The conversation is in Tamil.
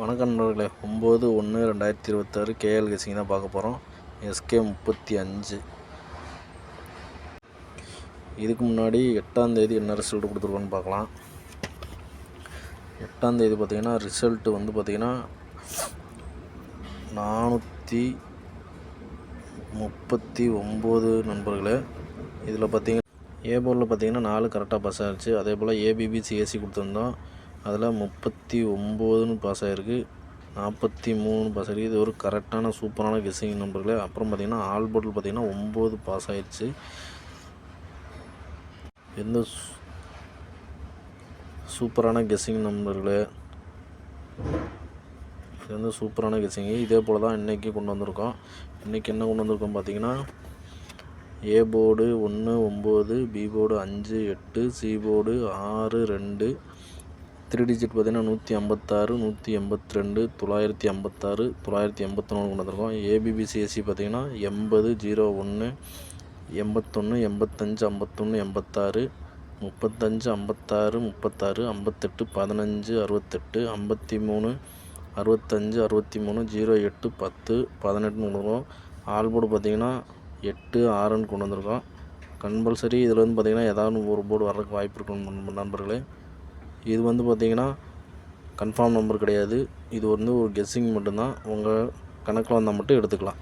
வணக்கம் நண்பர்களே. ஒம்பது ஒன்று ரெண்டாயிரத்தி இருபத்தாறு கேஎல் கசிங் தான் பார்க்க போகிறோம் எஸ்கே முப்பத்தி அஞ்சு. இதுக்கு முன்னாடி எட்டாம் தேதி என்ன ரிசல்ட் கொடுத்துருக்கோன்னு பார்க்கலாம். எட்டாம் தேதி பார்த்தீங்கன்னா ரிசல்ட்டு வந்து பார்த்திங்கன்னா நானூற்றி முப்பத்தி ஒம்பது நண்பர்களே. இதில் பார்த்தீங்கன்னா ஏ போர்டில் பார்த்தீங்கன்னா நாலு கரெக்டாக பஸ் ஆகிடுச்சு அதே போல் ஏபிபி சிஎஸ்சி கொடுத்துருந்தோம். அதில் முப்பத்தி ஒம்போதுன்னு பாஸ் ஆகிருக்கு நாற்பத்தி மூணு பாஸ் ஆகிருக்கு இது ஒரு கரெக்டான சூப்பரான கெஸ்ஸிங் நம்பர்களே அப்புறம் பார்த்திங்கன்னா ஆல் போர்டில் பார்த்தீங்கன்னா ஒம்பது பாஸ் ஆகிடுச்சு எந்த சூ- சூப்பரான கெஸ்ஸிங் நம்பர்களே இது வந்து சூப்பரான கெஸ்ஸிங்கு இதே போல் தான் இன்றைக்கி கொண்டு வந்திருக்கோம். இன்றைக்கி என்ன கொண்டு வந்திருக்கோம் பார்த்தீங்கன்னா ஏ போர்டு ஒன்று ஒம்பது பி போர்டு அஞ்சு எட்டு சி போர்டு ஆறு ரெண்டு த்ரீ டிஜிட் பார்த்தீங்கன்னா நூற்றி ஐம்பத்தாறு நூற்றி எண்பத்தி ரெண்டு தொள்ளாயிரத்தி ஐம்பத்தாறு தொள்ளாயிரத்தி எண்பத்தொன்னு கொண்டு வந்திருக்கோம் ஏபிபிசிஎஸ்சி பார்த்தீங்கன்னா எண்பது ஜீரோ ஒன்று எண்பத்தொன்று எண்பத்தஞ்சு ஐம்பத்தொன்று எண்பத்தாறு முப்பத்தஞ்சு ஐம்பத்தாறு முப்பத்தாறு ஐம்பத்தெட்டு பதினஞ்சு அறுபத்தெட்டு ஐம்பத்தி மூணு அறுபத்தஞ்சு அறுபத்தி மூணு ஜீரோ எட்டு பத்து பதினெட்டுன்னு கொண்டு வந்திருக்கோம் ஆல்போர்டு பார்த்தீங்கன்னா எட்டு ஆறுன்னு கொண்டு வந்திருக்கோம். கம்பல்சரி இதில் வந்து பார்த்தீங்கன்னா ஏதாவது ஒரு போர்டு வர்றதுக்கு வாய்ப்பு இருக்கணும் நண்பர்களே. இது வந்து பார்த்திங்கன்னா கன்ஃபார்ம் நம்பர் கிடையாது. இது வந்து ஒரு கெஸ்ஸிங் மட்டும்தான். உங்கள் கணக்கில் வந்தால் மட்டும் எடுத்துக்கலாம்.